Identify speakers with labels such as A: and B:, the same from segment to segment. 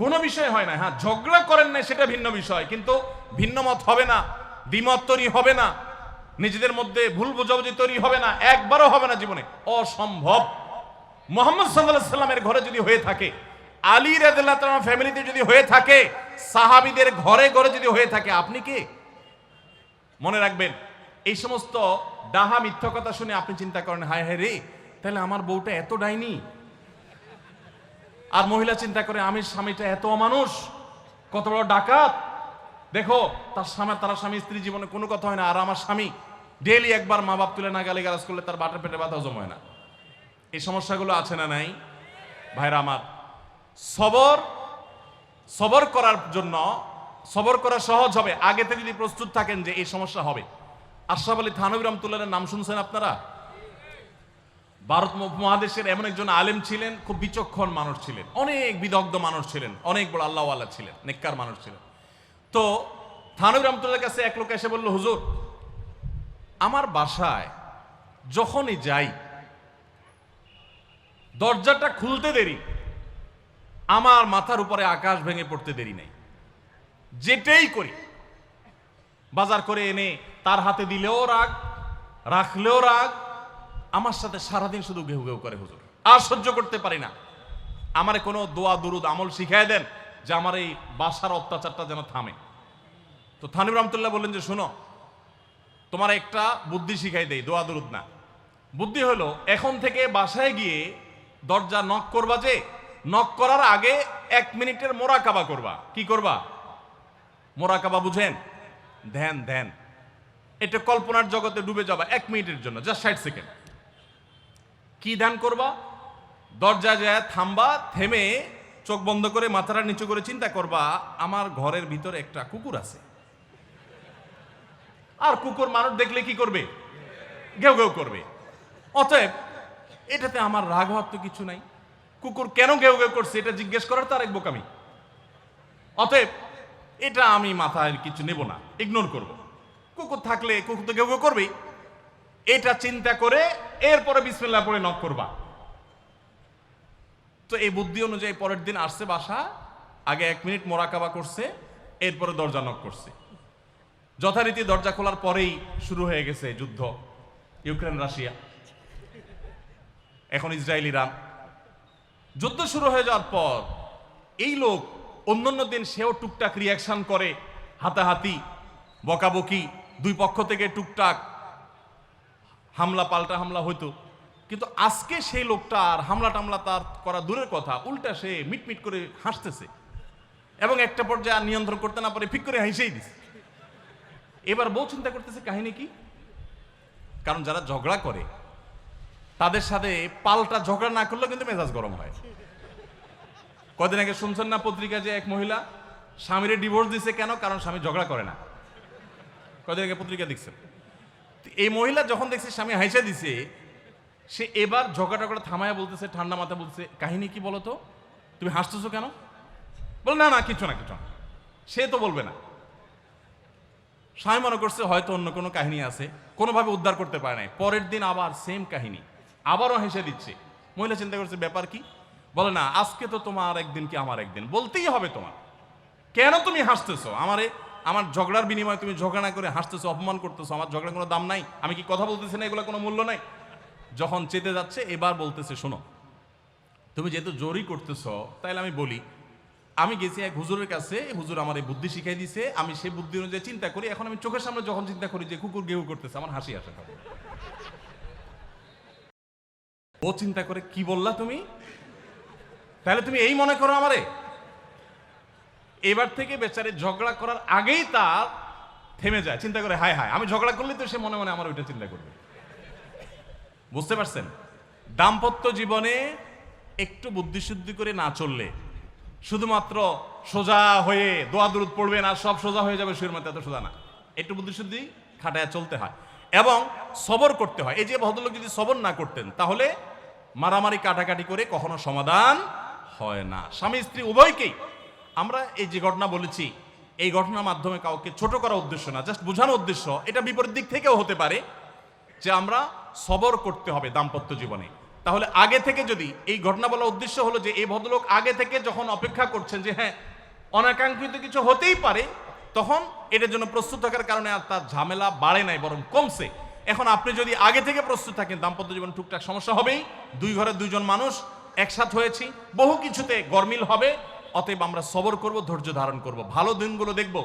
A: কোনো বিষয় হয় না হ্যাঁ ঝগড়া করেন না, সেটা ভিন্ন বিষয়, কিন্তু ভিন্ন মত হবে না, দ্বিমত তৈরি হবে না, নিজেদের মধ্যে ভুল বোঝাবুঝি তৈরি হবে না, একবারও হবে না জীবনে, অসম্ভব। মোহাম্মদ সাল্লাহ সাল্লামের ঘরে যদি হয়ে থাকে, আলী রাদিল্লাহ তাআলা ফ্যামিলিতে যদি হয়ে থাকে, সাহাবীদের ঘরে ঘরে যদি হয়ে থাকে, আপনি কে? মনে রাখবেন, এই সমস্ত ডাহা মিথ্যা কথা শুনে আপনি চিন্তা করেন, হায় হায় রে, তাহলে আমার বউটা এত ডাইনি আর মহিলা চিন্তা করে, আমি স্বামীটা এত মানুষ কত বড় ডাকাত। দেখো, তার স্বামী তারা স্বামী স্ত্রী জীবনে কোনো কথা হয় না। আর আমার স্বামী ডেইলি একবার মা বাপ তুলে না গালি গালাজ করলে তার বাটের পেটে বাধা হজম হয় না। এই সমস্যাগুলো আছে না নাই? ভাইরা আমার, সবর সবর করার জন্য, সবর করা সহজ হবে। আগে থেকে যদি প্রস্তুত থাকেন যে এই সমস্যা হবে। আশরাফ আলী থানবী রহমতুল্লাহের নাম শুনছেন আপনারা? ভারত মহাদেশের এমন একজন আলেম ছিলেন, খুব বিচক্ষণ মানুষ ছিলেন, অনেক বিদগ্ধ মানুষ ছিলেন, অনেক বড় আল্লাহওয়ালা ছিলেন, নেককার মানুষ ছিলেন। তো থানবী রহমতুল্লাহর কাছে এক লোক এসে বলল, হুজুর, আমার বাসায় যখনই যাই, দরজাটা খুলতে দেরি, আমার মাথার উপরে আকাশ ভেঙে পড়তে দেরি নেই। যেটাই করি, বাজার করে এনে তার হাতে দিলেও রাগ, রাখলেও রাগ আমার সাথে সারাদিন শুধু ঘেউ ঘেউ করে হুজুর। আর সহ্য করতে পারি না। আমারে কোনো দোয়া, দুরুদ, আমল শিখাই দেন যে আমার এই বাসার অত্যাচারটা যেন থামে। তো থানিব রহমতুল্লাহ বললেন যে, শোনো, তোমার একটা বুদ্ধি শিখাই দেই, দোয়া, দুরুদ না। বুদ্ধি হলো, এখন থেকে বাসায় গিয়ে দরজা নক করবা যে, নক করার আগে এক মিনিটের মোরাকাবা করবা। কি করবা? মোরাকাবা বুঝেন? ধ্যান ধ্যান। এটা কল্পনার জগতে ডুবে যাবা এক মিনিটের জন্য জাস্ট ষাট সেকেন্ড। কি ধ্যান করবা? দরজা যায়, থামবা, থেমে চোখ বন্ধ করে মাথাটা নিচু করে চিন্তা করবা, আমার ঘরের ভিতরে একটা কুকুর আছে। আর কুকুর মানুষ দেখলে কি করবে? ঘেউ ঘেউ করবে। অতএব, এটাতে আমার রাগ হওয়ার তো কিছু নাই। কুকুর কেন ঘেউ ঘেউ করছে, এটা জিজ্ঞেস করার তার এক বোকামি। অতএব, এটা আমি মাথায় কিছু নেব না ইগনোর করব। কুকুর থাকলে কুকুর তো ঘেউ ঘেউ করবেই। এটা চিন্তা করে এরপরে বিসমিল্লাহ পরে নক করবা। তো এই বুদ্ধি অনুযায়ী পরের দিন আসছে বাসা, আগে এক মিনিট মোরাকাবা করছে, এরপরে দরজা নক করছে। যথারীতি দরজা খোলার পরেই শুরু হয়ে গেছে যুদ্ধ, ইউক্রেন, রাশিয়া। এখন ইসরায়েল ইরান যুদ্ধ শুরু হয়ে যাওয়ার পর এই লোক অন্যান্য দিন সেও টুকটাক রিয়াকশন করে, হাতাহাতি, বকাবকি, দুই পক্ষ থেকে টুকটাক হামলা পাল্টা হামলা হইতো। কিন্তু আজকে সেই লোকটা আর হামলা টামলা তার করা দূরের কথা, উল্টা সে মিটমিট করে হাসতেছে। এবং একটা পর্যায়ে আর নিয়ন্ত্রণ করতে না পারে, ফিক করে হেসেই দিছে। এবার বউ চিন্তা করতেছে, কাহিনী কি? কারণ যারা ঝগড়া করে, তাদের সাথে পাল্টা ঝগড়া না করলেও কিন্তু মেজাজ গরম হয়। কদিন আগে শুনছেন না পত্রিকা যে এক মহিলা স্বামীর ডিভোর্স দিছে কেন? কারণ স্বামী ঝগড়া করে না। কদিন আগে পত্রিকা দেখছেন। এই মহিলা যখন দেখছে স্বামী হাইসা দিছে, সে এবার ঝগড়া টগড়া থামায়া বলতেছে, ঠান্ডা মাথা বলতেছে, কাহিনী কি বলো তো তুমি হাসতেছো কেন? বল, না না কিছু না কিছু না। সে তো বলবে না। স্বামী মনে করছে, হয়তো অন্য কোনো কাহিনী আছে। কোনোভাবে উদ্ধার করতে পারে নাই। পরের দিন আবার সেম কাহিনী। আবারও হেসে দিচ্ছে। মহিলা চিন্তা করছে, ব্যাপার কি? বলে, না, আজকে তো তোমার একদিন কি আমার একদিন? বলতেই হবে তোমার। কেন তুমি হাসতেছো? আমারে আমার ঝগড়ার বিনিময়ে তুমি ঝগড়া না করে হাসতেছো, অপমান করতেছো, আমার ঝগড়ার কোনো দাম নাই, আমি কি কথা বলতেছি না, এগুলো কোনো মূল্য নাই? যখন চেতে যাচ্ছে, এবার বলতেছে, শোনো, তুমি যেহেতু জোরই করতেছো, তাইলে আমি বলি, আমি গেছি এক হুজুরের কাছে, হুজুর আমার এই বুদ্ধি শিখাই দিছে, আমি সেই বুদ্ধি অনুযায়ী চিন্তা করি, এখন আমি চোখের সামনে যখন চিন্তা করি যে কুকুর গেউ করতেছে, আমার হাসি আসে। ও চিন্তা করে, কি বললা তুমি? তাহলে তুমি এই মনে করো আমারে? এবার থেকে বেচারে ঝগড়া করার আগেই তার থেমে যায়, চিন্তা করে, হায় হায়, আমি ঝগড়া করলে তো সে মনে মনে আমার ওইটা চিন্তা করবে। বুঝতে পারছেন? দাম্পত্য জীবনে একটু বুদ্ধিশুদ্ধি করে না চললে, শুধুমাত্র সোজা হয়ে দোয়া দূরত পড়বে না সব সোজা হয়ে যাবে শুয়ের মধ্যে এত সোজা না। একটু বুদ্ধিশুদ্ধি খাটায় চলতে হয়। এবং সবর করতে হয়। এই যে ভদ্রলোক যদি সবর না করতেন, তাহলে মারামারি কাটাকাটি করে কখনো সমাধান হয় না। স্বামী স্ত্রী উভয়কেই আমরা এই যে ঘটনা বলেছি, এই ঘটনার মাধ্যমে কাউকে ছোট করার উদ্দেশ্য না জাস্ট বোঝানোর উদ্দেশ্য, এটা বিপরীত দিক থেকেও হতে পারে যে আমরা সবর করতে হবে দাম্পত্য জীবনে। তাহলে আগে থেকে যদি এই ঘটনা বলার উদ্দেশ্য হলো যে এই ভদ্রলোক আগে থেকে যখন অপেক্ষা করছেন যে হ্যাঁ অনাকাঙ্ক্ষিত কিছু হতেই পারে, তখন এটার জন্য প্রস্তুত থাকার কারণে আর তার ঝামেলা বাড়ে নাই, বরং কমছে। এখন আপনি যদি আগে থেকে প্রস্তুত থাকেন, দাম্পত্য জীবন টুকটাক সমস্যা হবেই, দুই ঘরে দুইজন মানুষ, একসাথ হয়েছি, বহু কিছুতে গরমিল হবে অতএব আমরা সবর করব, ধৈর্য ধারণ করব। ভালো দিনগুলো দেখব।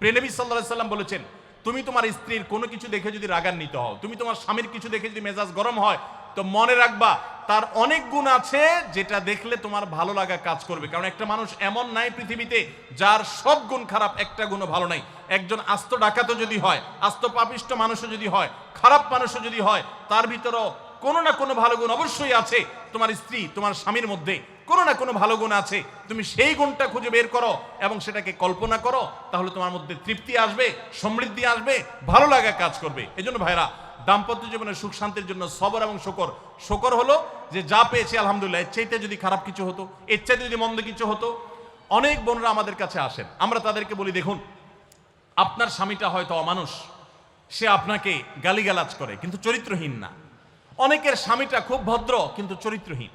A: প্রেনবী সাল্লাহ সাল্লাম বলেছেন, তুমি তোমার স্ত্রীর কোনো কিছু দেখে যদি রাগান্বিত হও, তুমি তোমার স্বামীর কিছু দেখে যদি মেজাজ গরম হয়, তো মনে রাখবা, তার অনেক গুণ আছে যেটা দেখলে তোমার ভালো লাগা কাজ করবে। কারণ একটা মানুষ এমন নাই পৃথিবীতে যার সব গুণ খারাপ, একটা গুণও ভালো নাই। একজন আস্ত ডাকাতও যদি হয়, আস্ত পাপিষ্ট মানুষও যদি হয়, খারাপ মানুষও যদি হয়, তার ভিতরও কোনো না কোনো ভালো গুণ অবশ্যই আছে তোমার স্ত্রী, তোমার স্বামীর মধ্যে। কোনো না কোনো ভালো গুণ আছে। তুমি সেই গুণটা খুঁজে বের করো এবং সেটাকে কল্পনা করো, তাহলে তোমার মধ্যে তৃপ্তি আসবে, সমৃদ্ধি আসবে, ভালো লাগা কাজ করবে। এজন্য ভাইরা দাম্পত্য জীবনের সুখ শান্তির জন্য সবর এবং শকর। শকর হলো যে যা পেয়েছি, আলহামদুলিল্লাহ, এর চাইতে যদি খারাপ কিছু হতো, এর চাইতে যদি মন্দ কিছু হতো, অনেক বোনরা আমাদের কাছে আসেন। আমরা তাদেরকে বলি, দেখুন, আপনার স্বামীটা হয়তো অমানুষ। সে আপনাকে গালিগালাজ করে, কিন্তু চরিত্রহীন না। অনেকের স্বামীটা খুব ভদ্র, কিন্তু চরিত্রহীন।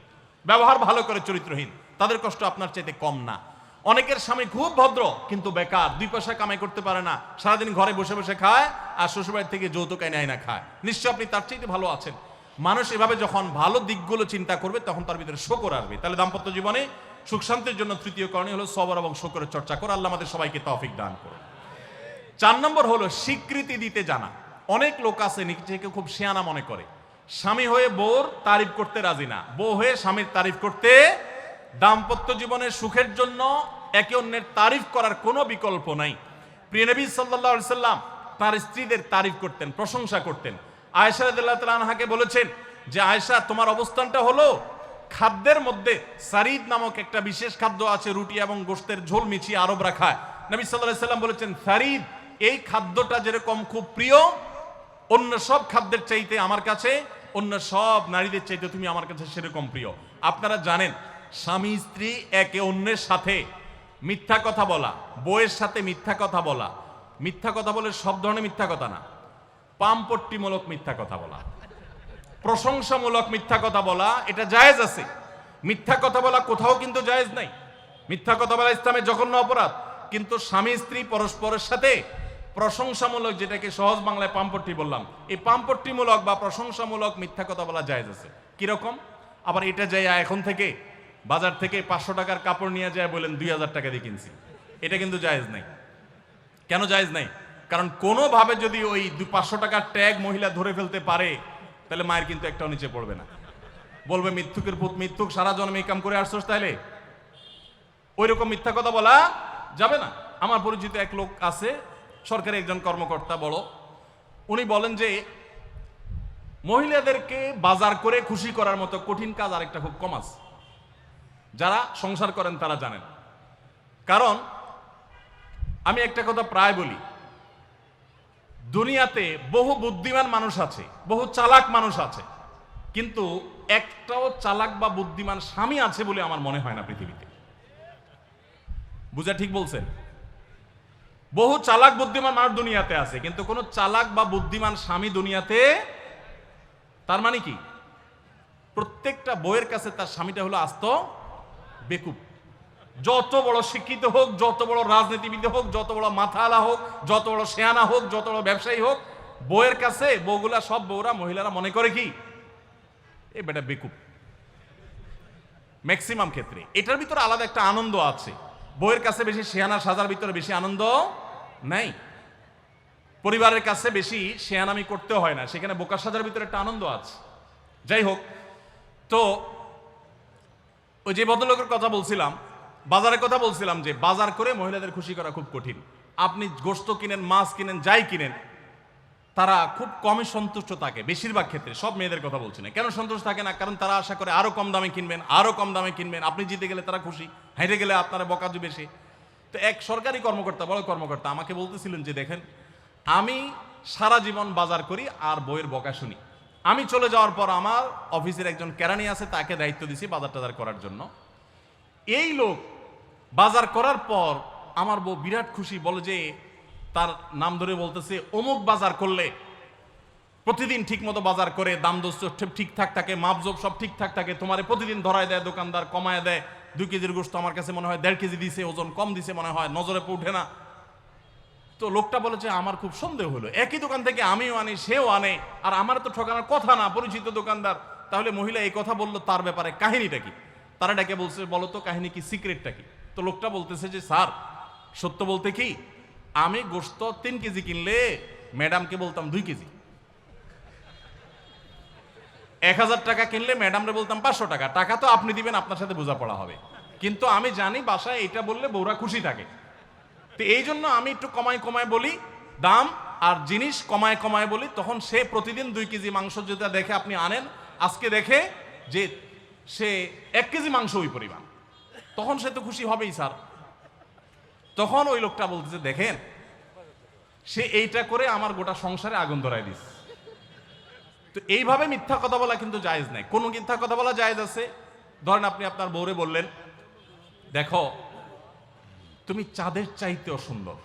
A: ব্যবহার ভালো করে চরিত্রহীন। তাদের কষ্ট আপনার চাইতে কম না। অনেকের স্বামী খুব ভদ্র, কিন্তু বেকার। দুই পয়সা কামাই করতে পারে না। সারাদিন ঘরে বসে বসে খায় আর শ্বশুরবাড়ি থেকে যৌতুক এনে আয়না খায়। নিশ্চয় আপনি তার চাইতে ভালো আছেন। মানুষ এভাবে যখন ভালো দিকগুলো চিন্তা করবে, তখন তার ভিতরে শোকর আসবে। তাহলে দাম্পত্য জীবনে সুখ শান্তির জন্য তৃতীয় করণীয় হলো সবর এবং শোকরের চর্চা করে। আল্লাহ আমাদের সবাইকে তৌফিক দান করুন। চার নম্বর হলো স্বীকৃতি দিতে জানা। অনেক লোক আছে নিজেকে খুব শেয়ানা মনে করে। স্বামী হয়ে বউর তারিফ করতে রাজি না। বউ হয়ে স্বামীর তারিফ করতে দাম্পত্য জীবনের সুখের জন্য একে অন্যের তারিফ করার কোনো বিকল্প নাই। প্রিয় নবী সাল্লাল্লাহু সাল্লাম তার স্ত্রীদের তারিফ করতেন, প্রশংসা করতেন। আয়েশা রাদিয়াল্লাহু তাআলা আনহাকে বলেছেন যে, আয়েশা, তোমার অবস্থানটা হলো খাদ্যের মধ্যে সারিদ নামক একটা বিশেষ খাদ্য আছে, রুটি এবং গোশতের ঝোল মিছিয়ে আরব রাখায়। নবী আলাইহি সাল্লাম বলেছেন, সারিদ, এই খাদ্যটা যেরকম খুব প্রিয় অন্য সব খাদ্যের চাইতে আমার কাছে, অন্য সব নারীদের চাইতে তুমি আমার কাছে সেরকম প্রিয়। আপনারা জানেন, স্বামী স্ত্রী একে অন্যের সাথে মিথ্যা কথা বলা বইয়ের সাথে মিথ্যা কথা বলা, মিথ্যা কথা বলে সব ধরনের মিথ্যা কথা না, পামপট্টিমূলক মিথ্যা কথা বলা, প্রশংসামূলক মিথ্যা কথা বলা, এটা জায়েজ আছে। মিথ্যা কথা বলা কোথাও কিন্তু জায়েজ নাই। মিথ্যা কথা বলা ইসলামের জঘন্য অপরাধ। কিন্তু স্বামী স্ত্রী পরস্পরের সাথে প্রশংসামূলক যেটাকে সহজ বাংলায় পাম্পট্টি বললাম, এই পাম্পট্টিমূলক বা প্রশংসামূলক মিথ্যা কথা বলা জায়েজ আছে। কীরকম? আবার এটা যাই এখন থেকে, বাজার থেকে পাঁচশো টাকার কাপড় নিয়ে যায় বলেন দুই হাজার টাকা দিয়ে কিনছি। এটা কিন্তু জায়েজ নাই। কেন জায়েজ নাই? কারণ কোনোভাবে যদি ওই দু পাঁচশো টাকার ট্যাগ মহিলা ধরে ফেলতে পারে, তাহলে মায়ের কিন্তু একটাও নিচে পড়বে না। বলবে মিথ্যুকের পুত মিথ্যুক সারা জন্মে কাম করে আসছোস তাহলে? ওই রকম মিথ্যা কথা বলা যাবে না। আমার পরিচিত এক লোক আছে সরকারি একজন কর্মকর্তা বড় উনি বলেন যে মহিলাদেরকে বাজার করে খুশি করার মতো কঠিন কাজ আরেকটা খুব কম আছে। যারা সংসার করেন তারা জানেন। কারণ আমি একটা কথা প্রায় বলি, দুনিয়াতে বহু বুদ্ধিমান মানুষ আছে, বহু চালাক মানুষ আছে, কিন্তু একটাও চালাক বা বুদ্ধিমান স্বামী আছে বলে আমার মনে হয় না পৃথিবীতে। বুঝা ঠিক বলছেন? বহু চালাক বুদ্ধিমান মানুষ দুনিয়াতে আছে, কিন্তু কোনো চালাক বা বুদ্ধিমান স্বামী দুনিয়াতে তার মানে কি? প্রত্যেকটা বইয়ের কাছে তার স্বামীটা হলো আস্ত বেকুব। যত বড় শিক্ষিত হোক, যত বড় রাজনীতিবিদ হোক, যত বড় মাথালা হোক, যত বড় সেয়ানা হোক, যত বড় ব্যবসায়ী হোক, বইয়ের কাছে বউগুলা, সব বউরা, মহিলারা মনে করে কি? এ বেটা বেকুব। ম্যাক্সিমাম ক্ষেত্রে। এটার ভিতরে আলাদা একটা আনন্দ আছে। বইয়ের কাছে বেশি সেয়ানা, সাজার ভিতরে বেশি আনন্দ নাই। পরিবারের কাছে বেশি শেয়ানামি করতে হয় না। সেখানে বোকা সাজার ভিতরে একটা আনন্দ আছে। যাই হোক, তো ওই যে ভদ্রলোকের কথা বলছিলাম, বাজারের কথা বলছিলাম যে বাজার করে মহিলাদের খুশি করা খুব কঠিন। আপনি গোস্ত কিনেন, মাছ কিনেন, যাই কিনেন, তারা খুব কমই সন্তুষ্ট থাকে বেশিরভাগ ক্ষেত্রে। সব মেয়েদের কথা বলছি না। কেন সন্তুষ্ট থাকে না? কারণ তারা আশা করে আরও কম দামে কিনবেন, আরও কম দামে কিনবেন। আপনি জিতে গেলে তারা খুশি, হেঁটে গেলে আপনারা বকা দিবে সে তো এক সরকারি কর্মকর্তা, বড় কর্মকর্তা আমাকে বলতেছিলেন যে, দেখেন, আমি সারা জীবন বাজার করি আর বইয়ের বকা শুনি। আমি চলে যাওয়ার পর আমার অফিসের একজন কেরানি আছে, তাকে দায়িত্ব দিছি বাজার টাজার করার জন্য। এই লোক বাজার করার পর আমার বউ বিরাট খুশি, বলে যে, তার নাম ধরে বলতেছে, অমুক বাজার করলে প্রতিদিন ঠিক মতো বাজার করে, দাম দোষ ঠিকঠাক থাকে মাপজোপ সব ঠিকঠাক থাকে, তোমারে প্রতিদিন ধরায় দেয়, দোকানদার কমায় দেয় দুই কেজির গোস্ত আমার কাছে মনে হয়, দেড় কেজি দিছে, ওজন কম দিছে মনে হয়, নজরে উঠে না। তো লোকটা বলেছে আমার খুব সন্দেহ হলো। একই দোকান থেকে আমিও আনি, সেও আনে, আর আমার তো ঠকানোর কথা না, পরিচিত দোকানদার। তাহলে মহিলা এই কথা বলল, তার ব্যাপারে কাহিনীটা কি? তারা ডেকে বলছে, বলো তো, কাহিনী কি, সিক্রেটটা কি? তো লোকটা বলতেছে যে, স্যার, সত্য বলতে কি, আমি গোস্ত তিন কেজি কিনলে, ম্যাডামকে বলতাম দুই কেজি। এক হাজার টাকা কিনলে ম্যাডামরে বলতাম পাঁচশো টাকা। টাকা তো আপনি দিবেন, আপনার সাথে বোঝাপড়া হবে। কিন্তু আমি জানি বাসায় এটা বললে বউরা খুশি থাকে। তো এই জন্য আমি একটু কমায় কমায় বলি, দাম আর জিনিস কমায় কমায় বলি, তখন সে প্রতিদিন দুই কেজি মাংস যেটা দেখে আপনি আনেন, আজকে দেখে যে সে এক কেজি মাংস ওই পরিমাণ। তখন সে তো খুশি হবেই, স্যার। তখন ওই লোকটা বলতেছে, দেখেন, সে এইটা করে আমার গোটা সংসারে আগুন ধরাই দিস তো এইভাবে মিথ্যা কথা বলা কিন্তু জায়েজ নাই। কোন মিথ্যা কথা বলা জায়েজ আছে? ধরেন আপনি আপনার বউরে বললেন, দেখো, তুমি চাঁদের চাইতেও সুন্দর।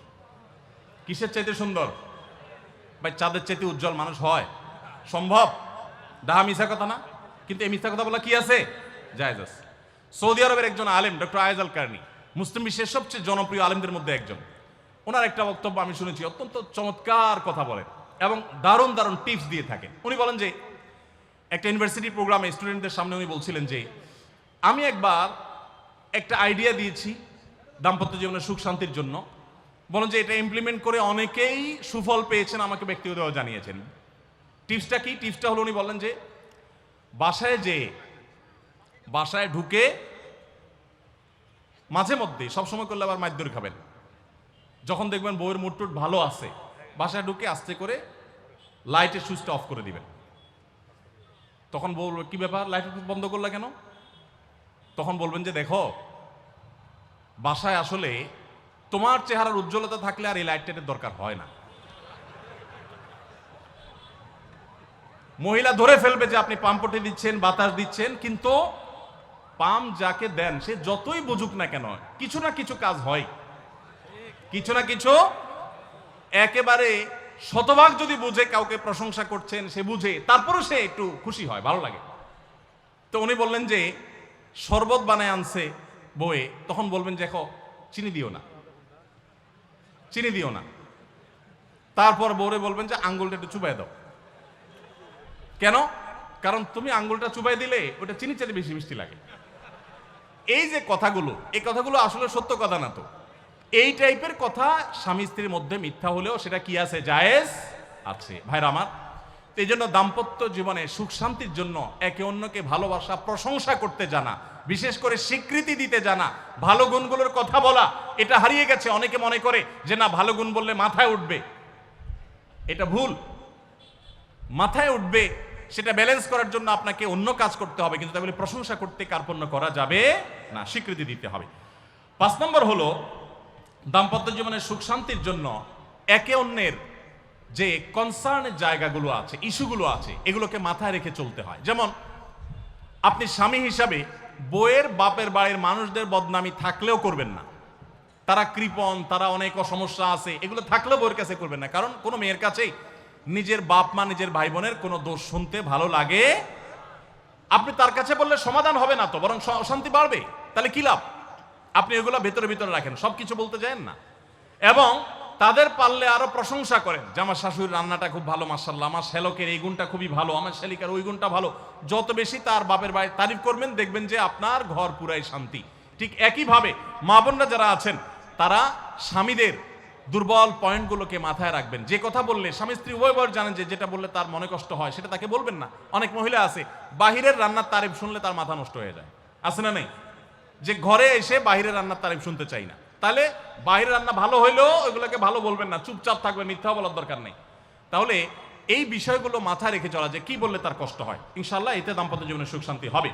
A: কিসের চাইতে সুন্দর? ভাই, চাঁদের চাইতে উজ্জ্বল মানুষ হয়। সম্ভব? ডাহা মিথ্যা কথা না? কিন্তু এই মিথ্যা কথা বলা কি আছে? জায়েজ আছে। সৌদি আরবের একজন আলেম, ডক্টর আয়েজ আল কার্নি, মুসলিম বিশ্বের সবচেয়ে জনপ্রিয় আলেমদের মধ্যে একজন। ওনার একটা বক্তব্য আমি শুনেছি, অত্যন্ত চমৎকার কথা বলেন। এবং দারুণ দারুণ টিপস দিয়ে থাকেন। উনি বলেন যে, একটা ইউনিভার্সিটি প্রোগ্রামে স্টুডেন্টদের সামনে উনি বলছিলেন যে, আমি একবার একটা আইডিয়া দিয়েছি দাম্পত্য জীবনের সুখ শান্তির জন্য। বলেন যে, এটা ইমপ্লিমেন্ট করে অনেকেই সুফল পেয়েছেন, আমাকে ব্যক্তিগতভাবে জানিয়েছেন। টিপসটা কি? টিপসটা হলো উনি বললেন যে, বাসায় যে, বাসায় ঢুকে মাঝে মধ্যে সবসময় করলে আবার মাইদুর খাবেন। যখন দেখবেন বউয়ের মুটটুট ভালো আছে বাসায় ঢুকে আস্তে করে লাইটের সুইচটা অফ করে দিবেন। তখন বলবে, কি ব্যাপার? লাইট বন্ধ করলা কেন? তখন বলবেন যে, দেখো, বাসায় আসলে তোমার চেহারার উজ্জ্বলতা থাকলে আর এই লাইটটার দরকার হয় না। মহিলা ধরে ফেলবে যে আপনি পাম্পটি দিচ্ছেন, বাতাস দিচ্ছেন, কিন্তু পাম যাকে দেন, সে যতই বুঝুক না কেন, কিছু না কিছু কাজ হয়। কিছু না কিছু একেবারে শতভাগ যদি বুঝে কাউকে প্রশংসা করছেন, সে বুঝে, তারপরেও সে একটু খুশি হয়, ভালো লাগে। তো উনি বললেন যে, শরবত বানায় আনছে বয়ে তখন বলবেন যে, দেখো, চিনি দিও না। চিনি দিও না। তারপর বউরে বলবেন যে, আঙ্গুলটা একটু চুবাই দাও। কেন? কারণ তুমি আঙ্গুলটা চুবাই দিলে ওটা চিনি চাইতে বেশি মিষ্টি লাগে। এই যে কথাগুলো, এই কথাগুলো আসলে সত্য কথা না তো। এই টাইপের কথা স্বামী স্ত্রীর মধ্যে মিথ্যা হলেও সেটা কি আছে? জায়েজ আছে। ভাইরা আমার এই জন্য দাম্পত্য জীবনে সুখ শান্তির জন্য একে অন্যকে ভালোবাসা, প্রশংসা করতে জানা, বিশেষ করে স্বীকৃতি দিতে জানা, ভালো গুণগুলোর কথা বলা, এটা হারিয়ে গেছে। অনেকে মনে করে যে না, ভালো গুণ বললে মাথায় উঠবে। এটা ভুল। মাথায় উঠবে, সেটা ব্যালেন্স করার জন্য আপনাকে অন্য কাজ করতে হবে, কিন্তু তাহলে প্রশংসা করতে কার্পণ্য করা যাবে না, স্বীকৃতি দিতে হবে। পাঁচ নম্বর হলো দাম্পত্য জীবনের সুখ শান্তির জন্য একে অন্যের যে কনসার্নের জায়গাগুলো আছে, ইস্যুগুলো আছে, এগুলোকে মাথায় রেখে চলতে হয়। যেমন, আপনি স্বামী হিসাবে বইয়ের বাপের বাড়ির মানুষদের বদনামি থাকলেও করবেন না। তারা কৃপণ, তারা অনেক সমস্যা আছে, এগুলো থাকলেও বইয়ের কাছে করবেন না। কারণ কোনো মেয়ের কাছেই নিজের বাপ মা, নিজের ভাই বোনের কোনো দোষ শুনতে ভালো লাগে। আপনি তার কাছে বললে সমাধান হবে না তো, বরং অশান্তি বাড়বে। তাহলে কি লাভ? আপনি এগুলো ভেতরে ভিতরে রাখেন সব কিছু বলতে যান না। এবং তাদের পারলে আরও প্রশংসা করেন, যে আমার শাশুড়ির রান্নাটা খুব ভালো মার্শাল্লাহ আমার শ্যালকের এই গুণটা খুবই ভালো, আমার শ্যালিকার ওই গুণটা ভালো। যত বেশি তার বাপের বাড়ি তারিফ করবেন, দেখবেন যে আপনার ঘর পুরাই শান্তি। ঠিক একইভাবে মা বোনরা যারা আছেন, তারা স্বামীদের দুর্বল পয়েন্টগুলোকে মাথায় রাখবেন। যে কথা বললে, স্বামী স্ত্রী উভয় বর জানেন যে যেটা বললে তার মনে কষ্ট হয়, সেটা তাকে বলবেন না। অনেক মহিলা আছে, বাহিরের রান্নার তারিফ শুনলে তার মাথা নষ্ট হয়ে যায়। আছে না নেই? যে ঘরে এসে বাইরের রান্নার তারিফ শুনতে চাই না। তাহলে বাইরের রান্না ভালো হইলেও ওইগুলোকে ভালো বলবেন না, চুপচাপ থাকবে মিথ্যা বলার দরকার নেই। তাহলে এই বিষয়গুলো মাথায় রেখে চলা যে কি বললে তার কষ্ট হয়? ইনশাল্লাহ এতে দাম্পত্য জীবনে সুখ শান্তি হবে।